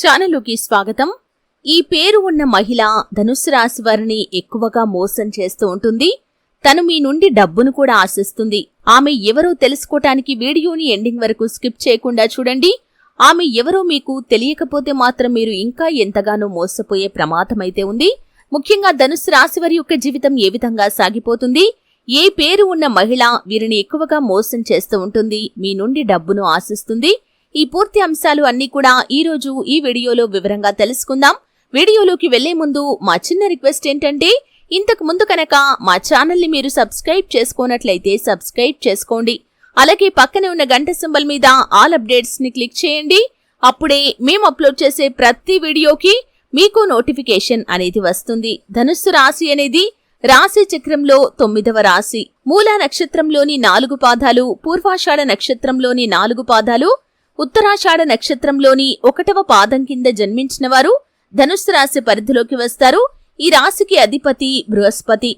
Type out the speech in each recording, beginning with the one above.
ఛానలుకి స్వాగతం. ఈ పేరు ఉన్న మహిళ ధనుసు రాశి వారిని ఎక్కువగా మోసం చేస్తూ ఉంటుంది. తను మీ నుండి డబ్బును కూడా ఆశిస్తుంది. ఆమె ఎవరో తెలుసుకోటానికి వీడియోని ఎండింగ్ వరకు స్కిప్ చేయకుండా చూడండి. ఆమె ఎవరో మీకు తెలియకపోతే మాత్రం మీరు ఇంకా ఎంతగానో మోసపోయే ప్రమాదమైతే ఉంది. ముఖ్యంగా ధనుసు రాశి వారి యొక్క జీవితం ఏ విధంగా సాగిపోతుంది? ఏ పేరు ఉన్న మహిళ వీరిని ఎక్కువగా మోసం చేస్తూ ఉంటుంది? మీ నుండి డబ్బును ఆశిస్తుంది? ఈ పూర్తి అంశాలు అన్నీ కూడా ఈ రోజు ఈ వీడియోలో వివరంగా తెలుసుకుందాం. వీడియోలోకి వెళ్ళే ముందు మా చిన్న రిక్వెస్ట్ ఏంటంటే ఇంతకు ముందు కనుక మా ఛానల్ని మీరు సబ్స్క్రైబ్ చేసుకోనట్లయితే సబ్స్క్రైబ్ చేసుకోండి. అలాగే పక్కనే ఉన్న గంట సింబల్ మీద ఆల్ అప్డేట్స్ని క్లిక్ చేయండి. అప్పుడే మేము అప్లోడ్ చేసే ప్రతి వీడియోకి మీకు నోటిఫికేషన్ అనేది వస్తుంది. ధనుస్సు రాశి అనేది రాశి చక్రంలో తొమ్మిదవ రాశి. మూల నక్షత్రంలోని నాలుగు పాదాలు పూర్వాషాఢ నక్షత్రంలోని నాలుగు పాదాలు ఉత్తరాషాఢ నక్షత్రంలోని ఒకటవ పాదం కింద జన్మించిన వారు ధనుస్సు రాశి పరిధిలోకి వస్తారు. ఈ రాశికి అధిపతి బృహస్పతి.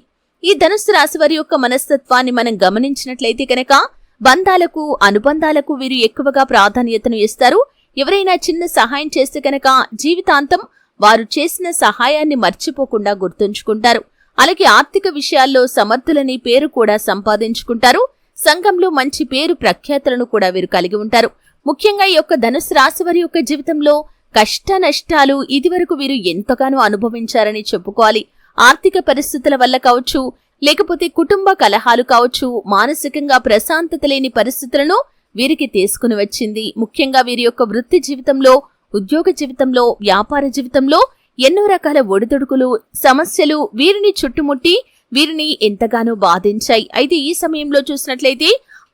ఈ ధనుస్సు రాశి వారి యొక్క మనస్తత్వాన్ని మనం గమనించినట్లయితే కనుక బంధాలకు అనుబంధాలకు వీరు ఎక్కువగా ప్రాధాన్యతను ఇస్తారు. ఎవరైనా చిన్న సహాయం చేస్తే కనుక జీవితాంతం వారు చేసిన సహాయాన్ని మర్చిపోకుండా గుర్తుంచుకుంటారు. అలాగే ఆర్థిక విషయాల్లో సమర్థులని పేరు కూడా సంపాదించుకుంటారు. సంఘంలో మంచి పేరు ప్రఖ్యాతులను కూడా వీరు కలిగి ఉంటారు. ముఖ్యంగా ఈ యొక్క ధనుసు రాశి వారి యొక్క జీవితంలో కష్ట నష్టాలు ఇదివరకు వీరు ఎంతగానో అనుభవించారని చెప్పుకోవాలి. ఆర్థిక పరిస్థితుల వల్ల కావచ్చు లేకపోతే కుటుంబ కలహాలు కావచ్చు మానసికంగా ప్రశాంతత లేని పరిస్థితులను వీరికి తీసుకుని వచ్చింది. ముఖ్యంగా వీరి యొక్క వృత్తి జీవితంలో ఉద్యోగ జీవితంలో వ్యాపార జీవితంలో ఎన్నో రకాల ఒడిదుడుకులు సమస్యలు వీరిని చుట్టుముట్టి వీరిని ఎంతగానో బాధించాయి. అయితే ఈ సమయంలో చూసినట్లయితే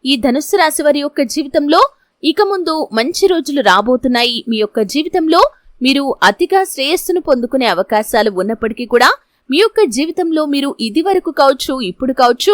ఈ ధనుస్సు రాశి వారి యొక్క జీవితంలో ఇక ముందు మంచి రోజులు రాబోతున్నాయి మీ యొక్క జీవితంలో. మీరు అతిగా శ్రేయస్సును పొందుకునే అవకాశాలు ఉన్నప్పటికీ కూడా మీ యొక్క జీవితంలో మీరు ఇది వరకు కావచ్చు ఇప్పుడు కావచ్చు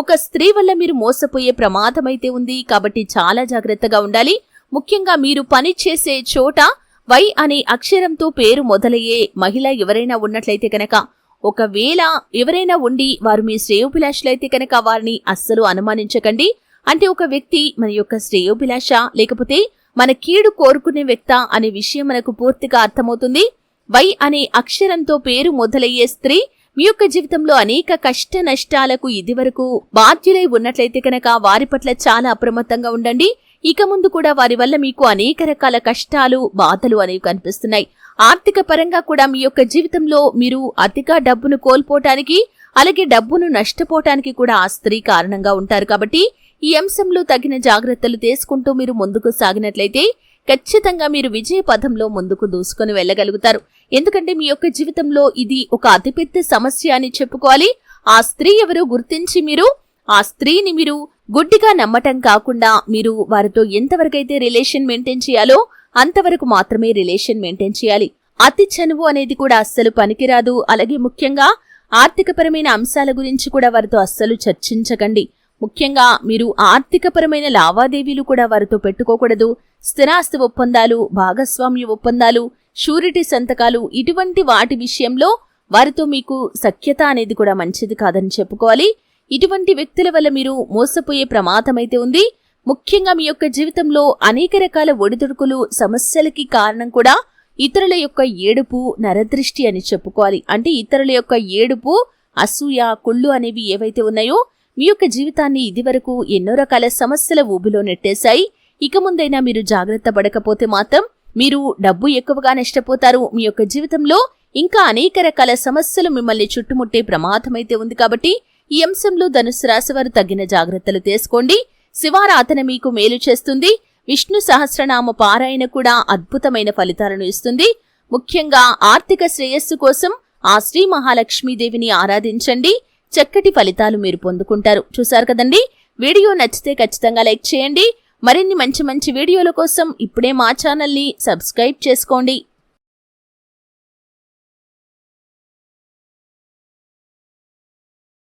ఒక స్త్రీ వల్ల మీరు మోసపోయే ప్రమాదం అయితే ఉంది. కాబట్టి చాలా జాగ్రత్తగా ఉండాలి. ముఖ్యంగా మీరు పని చేసే చోట వై అనే అక్షరంతో పేరు మొదలయ్యే మహిళ ఎవరైనా ఉన్నట్లయితే కనుక ఒకవేళ ఎవరైనా ఉండి వారు మీ శ్రేయోభిలాషులైతే కనుక వారిని అస్సలు అనుమానించకండి. అంటే ఒక వ్యక్తి మన యొక్క శ్రేయోభిలాష లేకపోతే మన కీడు కోరుకునే వ్యక్త అనే విషయం మనకు పూర్తిగా అర్థమవుతుంది. వై అనే అక్షరంతో పేరు మొదలయ్యే స్త్రీ మీ యొక్క జీవితంలో అనేక కష్ట నష్టాలకు ఇదివరకు బాధ్యులై ఉన్నట్లయితే కనుక వారి పట్ల చాలా అప్రమత్తంగా ఉండండి. ఇక ముందు కూడా వారి వల్ల మీకు అనేక రకాల కష్టాలు బాధలు అనేవి కనిపిస్తున్నాయి. ఆర్థిక పరంగా కూడా మీ యొక్క జీవితంలో మీరు అతిగా డబ్బును కోల్పోవటానికి అలాగే డబ్బును నష్టపోవటానికి కూడా ఆ స్త్రీ కారణంగా ఉంటారు. కాబట్టి ఈ అంశంలో తగిన జాగ్రత్తలు తీసుకుంటూ మీరు ముందుకు సాగినట్లయితే ఖచ్చితంగా మీరు విజయ పథంలో ముందుకు దూసుకొని వెళ్ళగలుగుతారు. ఎందుకంటే మీ యొక్క జీవితంలో ఇది ఒక అతిపెద్ద సమస్య అని చెప్పుకోవాలి. ఆ స్త్రీ ఎవరో గుర్తించి మీరు ఆ స్త్రీని మీరు గుడ్డిగా నమ్మటం కాకుండా మీరు వారితో ఎంతవరకైతే రిలేషన్ మెయింటైన్ చేయాలో అంతవరకు మాత్రమే రిలేషన్ మెయింటైన్ చేయాలి. అతి చనువు అనేది కూడా అస్సలు పనికిరాదు. అలాగే ముఖ్యంగా ఆర్థికపరమైన అంశాల గురించి కూడా వారితో అస్సలు చర్చించకండి. ముఖ్యంగా మీరు ఆర్థికపరమైన లావాదేవీలు కూడా వారితో పెట్టుకోకూడదు. స్థిరాస్తి ఒప్పందాలు భాగస్వామ్య ఒప్పందాలు షూరిటీ సంతకాలు ఇటువంటి వాటి విషయంలో వారితో మీకు సఖ్యత అనేది కూడా మంచిది కాదని చెప్పుకోవాలి. ఇటువంటి వ్యక్తుల వల్ల మీరు మోసపోయే ప్రమాదమైతే ఉంది. ముఖ్యంగా మీ యొక్క జీవితంలో అనేక రకాల ఒడిదుడుకులు సమస్యలకి కారణం కూడా ఇతరుల యొక్క ఏడుపు నరదృష్టి అని చెప్పుకోవాలి. అంటే ఇతరుల యొక్క ఏడుపు అసూయ కుళ్ళు అనేవి ఏవైతే ఉన్నాయో మీ యొక్క జీవితాన్ని ఇదివరకు ఎన్నో రకాల సమస్యల ఊబిలో నెట్టేశాయి. ఇక ముందైనా మీరు జాగ్రత్త పడకపోతే మాత్రం మీరు డబ్బు ఎక్కువగా నష్టపోతారు. మీ యొక్క జీవితంలో ఇంకా అనేక రకాల సమస్యలు మిమ్మల్ని చుట్టుముట్టే ప్రమాదమైతే ఉంది కాబట్టి ఈ అంశంలో ధనుసు రాశి వారు తగిన జాగ్రత్తలు తీసుకోండి. శివారాధన మీకు మేలు చేస్తుంది. విష్ణు సహస్రనామ పారాయణ కూడా అద్భుతమైన ఫలితాలను ఇస్తుంది. ముఖ్యంగా ఆర్థిక శ్రేయస్సు కోసం ఆ శ్రీ మహాలక్ష్మీదేవిని ఆరాధించండి. చక్కటి ఫలితాలు మీరు పొందుకుంటారు. చూశారు కదండి? వీడియో నచ్చితే ఖచ్చితంగా లైక్ చేయండి. మరిన్ని మంచి మంచి వీడియోల కోసం ఇప్పుడే మా ఛానల్ని సబ్స్క్రైబ్ చేసుకోండి.